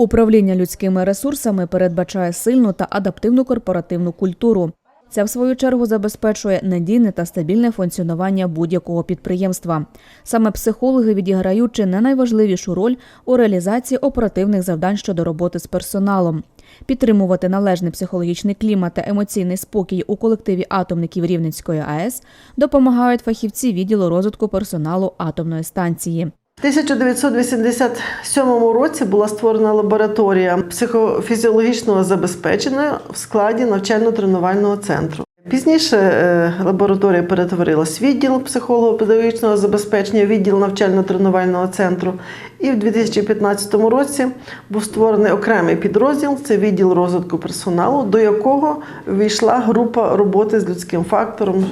Управління людськими ресурсами передбачає сильну та адаптивну корпоративну культуру. Це, в свою чергу, забезпечує надійне та стабільне функціонування будь-якого підприємства. Саме психологи відіграють чи не найважливішу роль у реалізації оперативних завдань щодо роботи з персоналом. Підтримувати належний психологічний клімат та емоційний спокій у колективі атомників Рівненської АЕС допомагають фахівці відділу розвитку персоналу атомної станції. В 1987 році була створена лабораторія психофізіологічного забезпечення в складі навчально-тренувального центру. Пізніше е, лабораторія перетворилась відділ психолого-педагогічного забезпечення, відділ навчально-тренувального центру. І в 2015 році був створений окремий підрозділ це відділ розвитку персоналу, до якого війшла група роботи з людським фактором,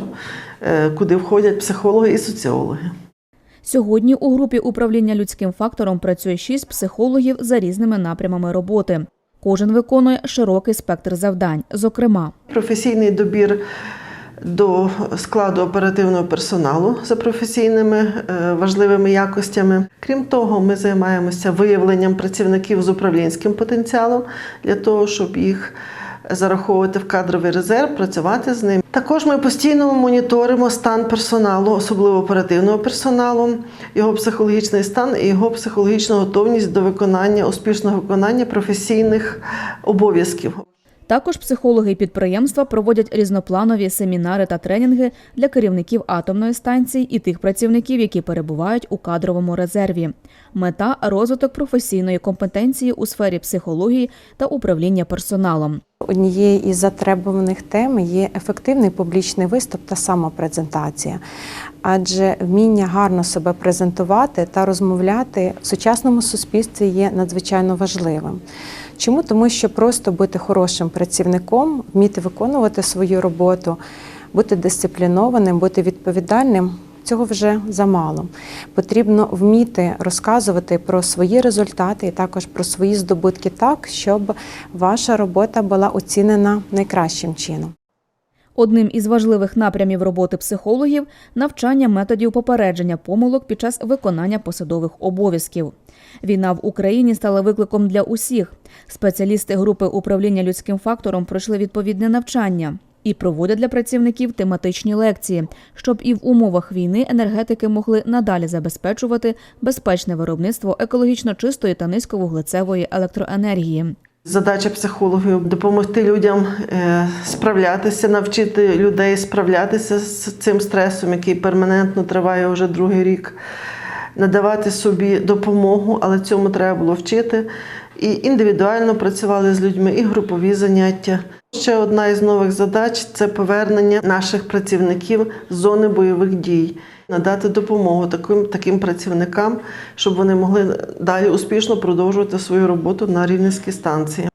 е, куди входять психологи і соціологи. Сьогодні у групі управління людським фактором працює шість психологів за різними напрямами роботи. Кожен виконує широкий спектр завдань, зокрема, Професійний добір до складу оперативного персоналу за професійними е, важливими якостями. Крім того, ми займаємося виявленням працівників з управлінським потенціалом для того, щоб їх зараховувати в кадровий резерв, працювати з ним. Також ми постійно моніторимо стан персоналу, особливо оперативного персоналу, його психологічний стан і його психологічну готовність до виконання успішного виконання професійних обов'язків. Також психологи підприємства проводять різнопланові семінари та тренінги для керівників атомної станції і тих працівників, які перебувають у кадровому резерві. Мета розвиток професійної компетенції у сфері психології та управління персоналом. Однією із затребуваних тем є ефективний публічний виступ та самопрезентація, адже вміння гарно себе презентувати та розмовляти в сучасному суспільстві є надзвичайно важливим. Чому? Тому що просто бути хорошим працівником, вміти виконувати свою роботу, бути дисциплінованим, бути відповідальним. Цього вже замало. Потрібно вміти розказувати про свої результати і також про свої здобутки так, щоб ваша робота була оцінена найкращим чином. Одним із важливих напрямів роботи психологів навчання методів попередження помилок під час виконання посадових обов'язків. Війна в Україні стала викликом для усіх. Спеціалісти групи управління людським фактором пройшли відповідне навчання і проводять для працівників тематичні лекції, щоб і в умовах війни енергетики могли надалі забезпечувати безпечне виробництво екологічно чистої та низьковуглецевої електроенергії. Задача психологів допомогти людям е, справлятися, навчити людей справлятися з цим стресом, який перманентно триває вже другий рік, надавати собі допомогу, але цьому треба було вчити. І індивідуально працювали з людьми, і групові заняття. Ще одна із нових задач це повернення наших працівників з зони бойових дій, надати допомогу таким, таким працівникам, щоб вони могли далі успішно продовжувати свою роботу на рівненській станції.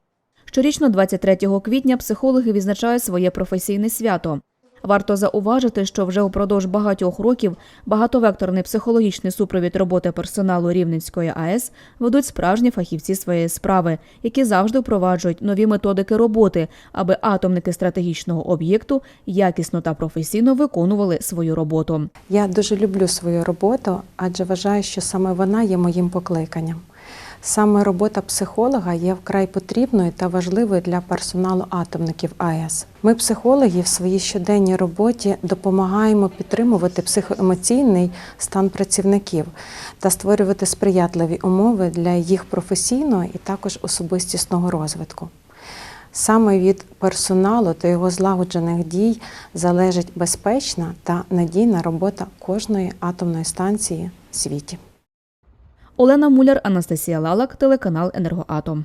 Щорічно, 23 квітня, психологи відзначають своє професійне свято. Варто зауважити, що вже упродовж багатьох років багатовекторний психологічний супровід роботи персоналу Рівненської АЕС ведуть справжні фахівці своєї справи, які завжди впроваджують нові методики роботи, аби атомники стратегічного об'єкту якісно та професійно виконували свою роботу. Я дуже люблю свою роботу, адже вважаю, що саме вона є моїм покликанням. Саме робота психолога є вкрай потрібною та важливою для персоналу атомників АЕС. Ми, психологи, в своїй щоденній роботі допомагаємо підтримувати психоемоційний стан працівників та створювати сприятливі умови для їх професійного і також особистісного розвитку. Саме від персоналу та його злагоджених дій залежить безпечна та надійна робота кожної атомної станції в світі. Олена Муляр, Анастасія Лалак, телеканал Енергоатом.